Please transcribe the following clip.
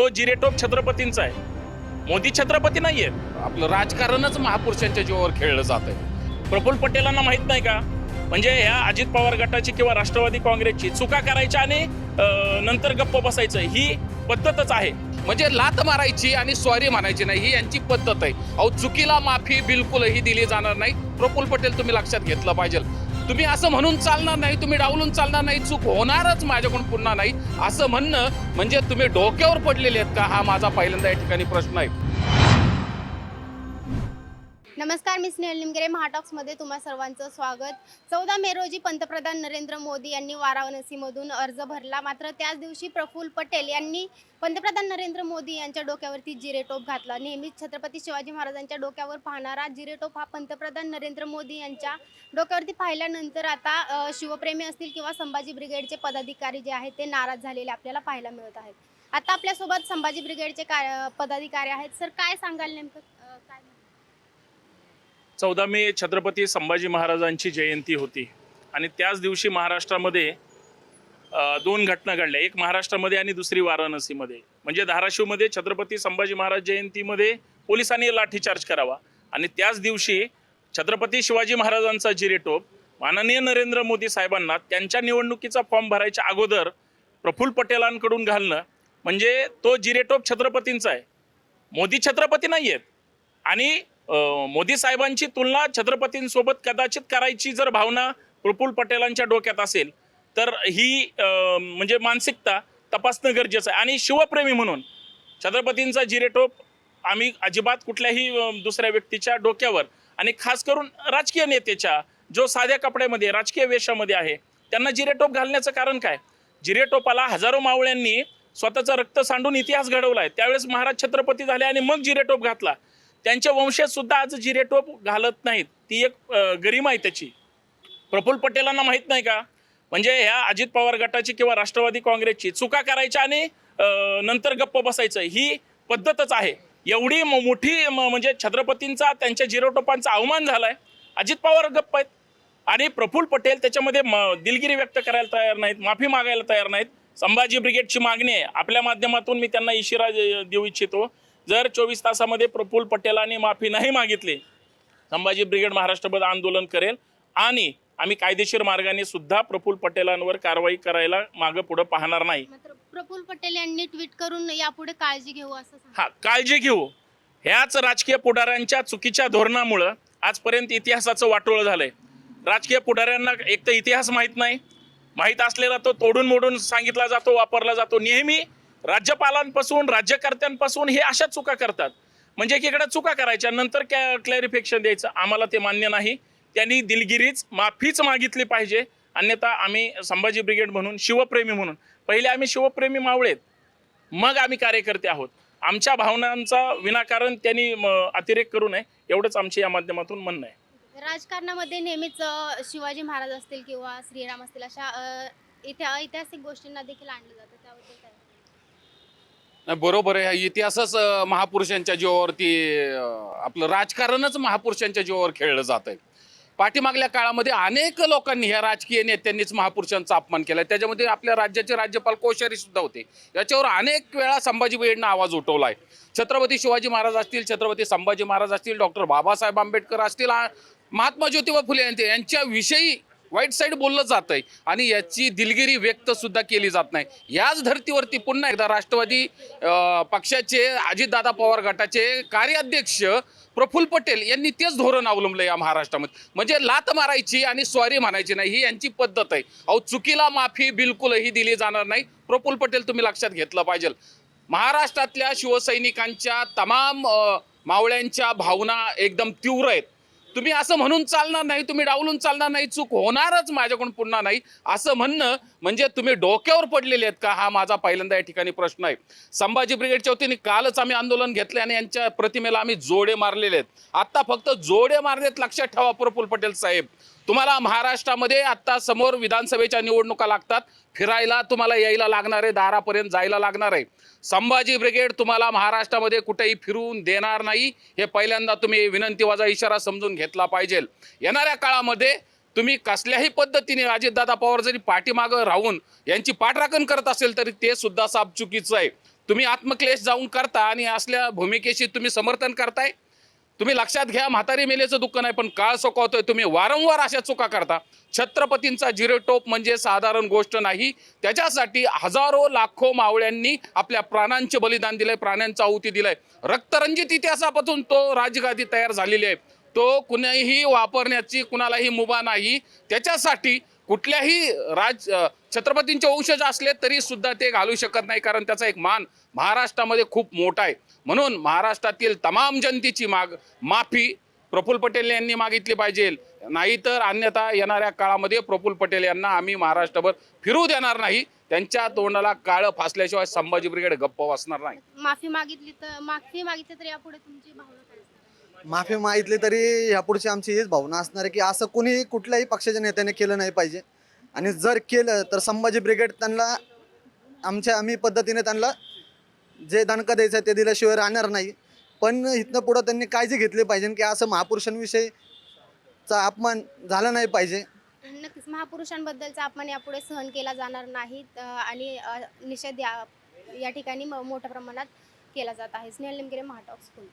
तो जिरेटोप छत्रपतींचा आहे. मोदी छत्रपती नाहीये. आपलं राजकारणच महापुरुषांच्या जीवावर खेळलं जात आहे. प्रफुल्ल पटेलांना माहीत नाही का? म्हणजे ह्या अजित पवार गटाची किंवा राष्ट्रवादी काँग्रेसची चुका करायच्या आणि नंतर गप्प बसायचं ही पद्धतच आहे. म्हणजे लात मारायची आणि स्वारी म्हणायची नाही ही यांची पद्धत आहे. अहो चुकीला माफी बिलकुलही दिली जाणार नाही. प्रफुल्ल पटेल तुम्ही लक्षात घेतलं पाहिजे. तुम्ही असं म्हणून चालणार नाही तुम्ही डावलून चालणार नाही चूक होणारच माझ्याकडून पुन्हा नाही. असं म्हणणं म्हणजे तुम्ही डोक्यावर पडलेले आहेत का? हा माझा पहिल्यांदा या ठिकाणी प्रश्न आहे. नमस्कार मी स्नेहल निमगेरे महाटॉक्समध्ये तुम्हा सर्वांचं स्वागत. चौदा मे रोजी पंतप्रधान नरेंद्र मोदी यांनी वाराणसीमधून अर्ज भरला. मात्र त्याच दिवशी प्रफुल्ल पटेल यांनी पंतप्रधान नरेंद्र मोदी यांच्या डोक्यावरती जिरेटोप घातला. नेहमीच छत्रपती शिवाजी महाराजांच्या डोक्यावर पाहणारा जिरेटोप हा पंतप्रधान नरेंद्र मोदी यांच्या डोक्यावरती पाहिल्यानंतर आता शिवप्रेमी असतील किंवा संभाजी ब्रिगेडचे पदाधिकारी जे आहेत ते नाराज झालेले आपल्याला पाहायला मिळत आहेत. आता आपल्यासोबत संभाजी ब्रिगेडचे पदाधिकारी आहेत. सर काय सांगाल नेमकं? काय चौदा मे छत्रपती संभाजी महाराजांची जयंती होती. आणि त्याच दिवशी महाराष्ट्रामध्ये दोन घटना घडल्या. एक महाराष्ट्रामध्ये आणि दुसरी वाराणसीमध्ये. म्हणजे धाराशिवमध्ये छत्रपती संभाजी महाराज जयंतीमध्ये पोलिसांनी लाठीचार्ज करावा. आणि त्याच दिवशी छत्रपती शिवाजी महाराजांचा जिरेटोप माननीय नरेंद्र मोदी साहेबांना त्यांच्या निवडणुकीचा फॉर्म भरायच्या अगोदर प्रफुल्ल पटेलांकडून घालणं. म्हणजे तो जिरेटोप छत्रपतींचा आहे. मोदी छत्रपती नाही आहेत आणि मोदी साहेबांची तुलना छत्रपतींसोबत कदाचित करायची जर भावना प्रफुल्ल पटेलांच्या डोक्यात असेल तर ही म्हणजे मानसिकता तपासणं गरजेचं आहे. आणि शिवप्रेमी म्हणून छत्रपतींचा जिरेटोप आम्ही अजिबात कुठल्याही दुसऱ्या व्यक्तीच्या डोक्यावर आणि खास करून राजकीय नेत्याच्या जो साध्या कपड्यामध्ये राजकीय वेशामध्ये आहे त्यांना जिरेटोप घालण्याचं कारण काय? जिरेटोपाला हजारो मावळ्यांनी स्वतःचं रक्त सांडून इतिहास घडवला आहे त्यावेळेस महाराज छत्रपती झाले आणि मग जिरेटोप घातला. त्यांच्या वंशज सुद्धा आज जिरेटोप घालत नाहीत. ती एक गरिमा आहे त्याची. प्रफुल्ल पटेलांना माहीत नाही का? म्हणजे ह्या अजित पवार गटाची किंवा राष्ट्रवादी काँग्रेसची चुका करायच्या आणि नंतर गप्प बसायचं ही पद्धतच आहे. एवढी मोठी म्हणजे छत्रपतींचा त्यांच्या जिरोटोपांचा अवमान झालाय. अजित पवार गप्प आहेत. आणि प्रफुल्ल पटेल त्याच्यामध्ये म- दिलगिरी व्यक्त करायला तयार नाहीत माफी मागायला तयार नाहीत. संभाजी ब्रिगेडची मागणी आहे. आपल्या माध्यमातून मी त्यांना इशिरा देऊ इच्छितो. जर चोवीस तासामध्ये प्रफुल्ल पटेलांनी माफी नाही मागितली संभाजी ब्रिगेड महाराष्ट्रभर आंदोलन करेल आणि आम्ही कायदेशीर मार्गाने सुद्धा प्रफुल्ल पटेलांवर कारवाई करायला मागं पुढं पाहणार नाही. प्रफुल्ल पटेल यांनी ट्विट करून यापुढे काळजी घेऊ असं. हा काळजी घेऊ. ह्याच राजकीय पुढाऱ्यांच्या चुकीच्या धोरणामुळं आजपर्यंत इतिहासाचं वाटोळ झालंय. राजकीय पुढाऱ्यांना एक तर इतिहास माहीत नाही. माहीत असलेला तो तोडून मोडून सांगितला जातो वापरला जातो. नेहमी राज्यपालांपासून राज्यकर्त्यांपासून हे अशा चुका करतात. म्हणजे एकीकडे चुका करायच्या नंतर कॅ क्लॅरिफिकेशन द्यायचं? आम्हाला ते मान्य नाही. त्यांनी दिलगिरीच माफीच मागितली पाहिजे. अन्यथा आम्ही संभाजी ब्रिगेड म्हणून शिवप्रेमी म्हणून पहिले आम्ही शिवप्रेमी मावळेत. मग आम्ही कार्यकर्ते आहोत. आमच्या भावनांचा विनाकारण त्यांनी अतिरेक करू नये. एवढंच आमचे या माध्यमातून म्हणणं आहे. राजकारणामध्ये नेहमीच शिवाजी महाराज असतील किंवा श्रीराम असतील अशा इथे ऐतिहासिक गोष्टींना देखील आणलं जातं. त्याबद्दल काय? नाही, बरोबर आहे. इतिहासच अं, महापुरुषांच्या जीवावरती अं, आपलं राजकारणच महापुरुषांच्या जीवावर खेळलं जात आहे. पाठीमागल्या काळामध्ये अनेक लोकांनी ह्या राजकीय नेत्यांनीच महापुरुषांचा अपमान केला. त्याच्यामध्ये आपल्या राज्याचे राज्यपाल कोश्यारी सुद्धा होते. याच्यावर अनेक वेळा संभाजी ब्रिगेडनं आवाज उठवला आहे छत्रपती शिवाजी महाराज असतील छत्रपती संभाजी महाराज असतील डॉक्टर बाबासाहेब आंबेडकर असतील आ- महात्मा ज्योतिबा फुले यांचे यांच्याविषयी वाईट साईड बोललं जात आहे आणि याची दिलगिरी व्यक्त सुद्धा केली जात नाही. याच धर्तीवरती पुन्हा एकदा राष्ट्रवादी पक्षाचे अजितदादा पवार गटाचे कार्याध्यक्ष प्रफुल्ल पटेल यांनी तेच धोरण अवलंबलं या महाराष्ट्रामध्ये. म्हणजे लात मारायची आणि स्वारी म्हणायची नाही ही यांची पद्धत आहे. अहो चुकीला माफी बिलकुलही दिली जाणार नाही. प्रफुल्ल पटेल तुम्ही लक्षात घेतलं पाहिजे. महाराष्ट्रातल्या शिवसैनिकांच्या तमाम मावळ्यांच्या भावना एकदम तीव्र आहेत. तुम्ही असं म्हणून चालणार नाही तुम्ही डावलून चालणार नाही चूक होणारच माझ्याकडून पुन्हा नाही. असं म्हणणं म्हणजे तुम्ही डोक्यावर पडलेले आहेत का? हा माझा पहिल्यांदा या ठिकाणी प्रश्न आहे. संभाजी ब्रिगेडच्या वतीने कालच आम्ही आंदोलन घेतले आणि यांच्या प्रतिमेला आम्ही जोडे मारलेले आहेत. आत्ता फक्त जोडे मारलेत लक्षात ठेवा प्रफुल पटेल साहेब. तुम्हाला महाराष्ट्रामध्ये आत्ता समोर विधानसभेच्या निवडणुका लागतात. फिरायला तुम्हाला यायला लागणार आहे दारापर्यंत जायला लागणार आहे. संभाजी ब्रिगेड तुम्हाला महाराष्ट्रामध्ये कुठेही फिरून देणार नाही. हे पहिल्यांदा तुम्ही विनंतीवाजा इशारा समजून घेतला पाहिजे. येणाऱ्या काळामध्ये तुम्ही कसल्याही पद्धतीने अजितदादा पवार जरी पाठीमागं राहून यांची पाठराखण करत असेल तरी ते सुद्धा साप चुकीचं आहे. तुम्ही आत्मक्लेश जाऊन करता आणि असल्या भूमिकेशी तुम्ही समर्थन करताय. तुम्ही लक्षात घ्या म्हातारी मेलेचं दुःख नाही पण काळ सोकवतोय. तुम्ही वारंवार अशा चुका करता. छत्रपतींचा जिरेटोप म्हणजे साधारण गोष्ट नाही. त्याच्यासाठी हजारो लाखो मावळ्यांनी आपल्या प्राणांचे बलिदान दिलंय प्राण्यांचा आहुती दिलाय. रक्तरंजित इतिहासापासून तो राजगादी तयार झालेली आहे. तो कुणीही वापरण्याची कुणालाही मुभा नाही. त्याच्यासाठी कुठल्याही राज छत्रपतींचे वंशज असले तरी सुद्धा ते घालू शकत नाही कारण त्याचा एक मान महाराष्ट्रामध्ये खूप मोठा आहे. म्हणून महाराष्ट्रातील तमाम जनतेची माग माफी प्रफुल्ल पटेल यांनी मागितली पाहिजे. नाहीतर अन्यथा येणाऱ्या काळामध्ये प्रफुल्ल पटेल यांना आम्ही महाराष्ट्रभर फिरू देणार नाही. त्यांच्या तोंडाला काळं फासल्याशिवाय संभाजी ब्रिगेड गप्प बसणार नाही. माफी मागितली तर माफी मागितली तर यापुढे तुमची भावना माफी मागितली तरी ह्यापुढची आमची हीच भावना असणार आहे की असं कुणीही कुठल्याही पक्षाच्या नेत्याने केलं नाही पाहिजे. आणि जर केलं तर संभाजी ब्रिगेड त्यांना आमच्या आम्ही पद्धतीने त्यांना जे दणका द्यायचं आहे ते दिल्याशिवाय राहणार नाही. पण इथनं पुढं त्यांनी काळजी घेतली पाहिजे की असं महापुरुषांविषयीचा अपमान झाला नाही पाहिजे. नक्कीच महापुरुषांबद्दलचा अपमान यापुढे सहन केला जाणार नाही. आणि निषेध या या ठिकाणी म- मोठ्या प्रमाणात केला जात आहे. स्नेहल निमगिरे महाटॉक स्कूल